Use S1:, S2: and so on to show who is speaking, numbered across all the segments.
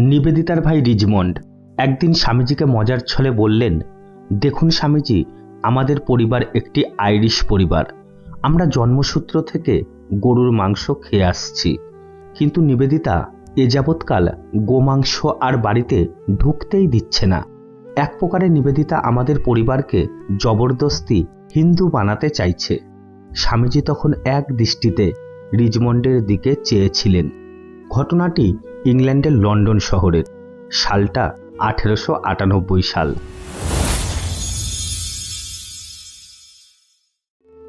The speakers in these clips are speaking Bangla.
S1: নিবেদিতার ভাই রিজমন্ড একদিন স্বামীজিকে মজার ছলে বললেন, দেখুন স্বামীজি, আমাদের পরিবার একটি আইরিশ পরিবার। আমরা জন্মসূত্র থেকে গরুর মাংস খেয়ে আসছি। কিন্তু নিবেদিতা, এ যাবৎকাল গোমাংস আর বাড়িতে ঢুকতেই দিচ্ছে না। এক প্রকারে নিবেদিতা আমাদের পরিবারকে জবরদস্তি হিন্দু বানাতে চাইছে। স্বামীজি তখন এক দৃষ্টিতে রিজমন্ডের দিকে চেয়েছিলেন। ঘটনাটি ইংল্যান্ডের লন্ডন শহরের সালটা আঠেরোশো আটানব্বই সাল।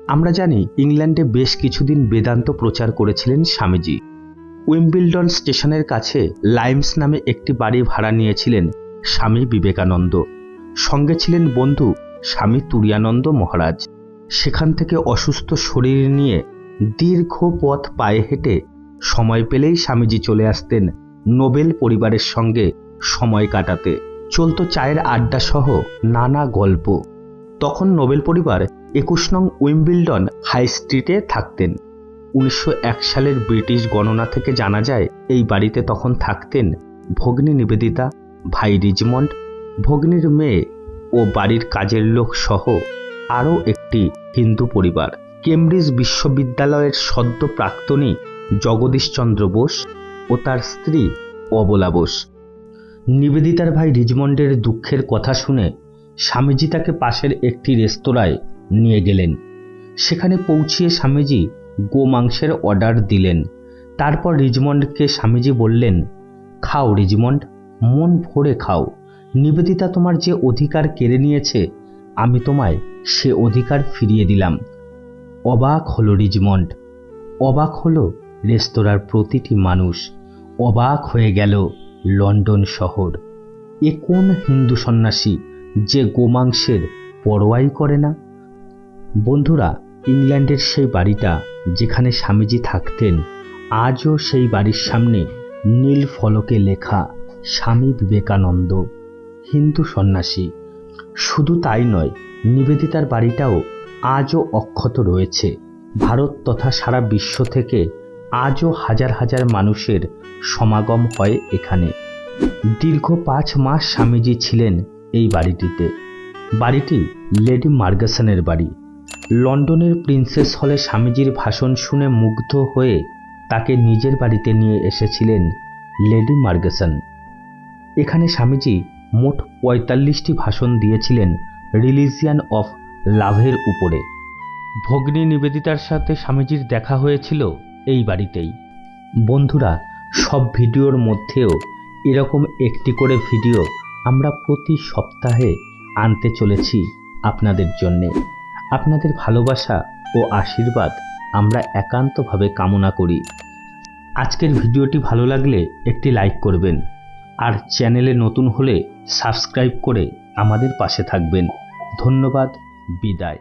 S1: আমরা জানি ইংল্যান্ডে বেশ কিছুদিন বেদান্ত প্রচার করেছিলেন স্বামীজি। উইম্বিলডন স্টেশনের কাছে লাইমস নামে একটি বাড়ি ভাড়া নিয়েছিলেন স্বামী বিবেকানন্দ। সঙ্গে ছিলেন বন্ধু স্বামী তুরিয়ানন্দ মহারাজ। সেখান থেকে অসুস্থ শরীর নিয়ে দীর্ঘ পথ পায়ে হেঁটে সময় পেলেই স্বামীজি চলে আসতেন নোবেল পরিবারের সঙ্গে সময় কাটাতে। চলতো চায়ের আড্ডা সহ নানা গল্প। তখন নোবেল পরিবার একুশ নং উইম্বিলডন হাই স্ট্রিটে থাকতেন। উনিশশো এক সালের ব্রিটিশ গণনা থেকে জানা যায়, এই বাড়িতে তখন থাকতেন ভগ্নী নিবেদিতা, ভাই রিজমন্ড, ভগ্নীর মেয়ে ও বাড়ির কাজের লোক সহ আরও একটি হিন্দু পরিবার। কেমব্রিজ বিশ্ববিদ্যালয়ের সদ্য প্রাক্তনী জগদীশচন্দ্র বোস ও তার স্ত্রী অবলা বোস। নিবেদিতার ভাই রিজমন্ডের দুঃখের কথা শুনে স্বামীজি তাকে পাশের একটি রেস্তোরাঁয় নিয়ে গেলেন। সেখানে পৌঁছিয়ে স্বামীজি গোমাংসের অর্ডার দিলেন। তারপর রিজমন্ডকে স্বামীজি বললেন, খাও রিজমন্ড, মন ভরে খাও। নিবেদিতা তোমার যে অধিকার কেড়ে নিয়েছে, আমি তোমায় সে অধিকার ফিরিয়ে দিলাম। অবাক হলো রিজমন্ড। অবাক হলো রেস্তোরাঁর প্রতিটি মানুষ অবাক হয়ে গেল লন্ডন শহর। এ কোন হিন্দু সন্ন্যাসী যে গোমাংসের পরোয়াই করে না? বন্ধুরা, ইংল্যান্ডের সেই বাড়িটা যেখানে স্বামীজি থাকতেন, আজও সেই বাড়ির সামনে নীল ফলকে লেখা স্বামী বিবেকানন্দ। হিন্দু সন্ন্যাসী, শুধু তাই নয়, নিবেদিতার বাড়িটাও আজও অক্ষত রয়েছে। ভারত তথা সারা বিশ্ব থেকে আজও হাজার হাজার মানুষের সমাগম হয় এখানে। দীর্ঘ পাঁচ মাস স্বামীজি ছিলেন এই বাড়িটিতে। বাড়িটি লেডি মার্গাসনের বাড়ি। লন্ডনের প্রিন্সেস হলে স্বামীজির ভাষণ শুনে মুগ্ধ হয়ে তাকে নিজের বাড়িতে নিয়ে এসেছিলেন লেডি মার্গাসন। এখানে স্বামীজি মোট পঁয়তাল্লিশটি ভাষণ দিয়েছিলেন রিলিজিয়ান অফ লাভের উপরে। ভগ্নী নিবেদিতার সাথে স্বামীজির দেখা হয়েছিল এই বাড়িতেই। বন্ধুরা, সব ভিডিওর মধ্যেও এরকম একটি করে ভিডিও আমরা প্রতি সপ্তাহে আনতে চলেছি আপনাদের জন্যে। আপনাদের ভালোবাসা ও আশীর্বাদ আমরা একান্তভাবে কামনা করি। আজকের ভিডিওটি ভালো লাগলে একটি লাইক করবেন আর চ্যানেলে নতুন হলে সাবস্ক্রাইব করে আমাদের পাশে থাকবেন। ধন্যবাদ, বিদায়।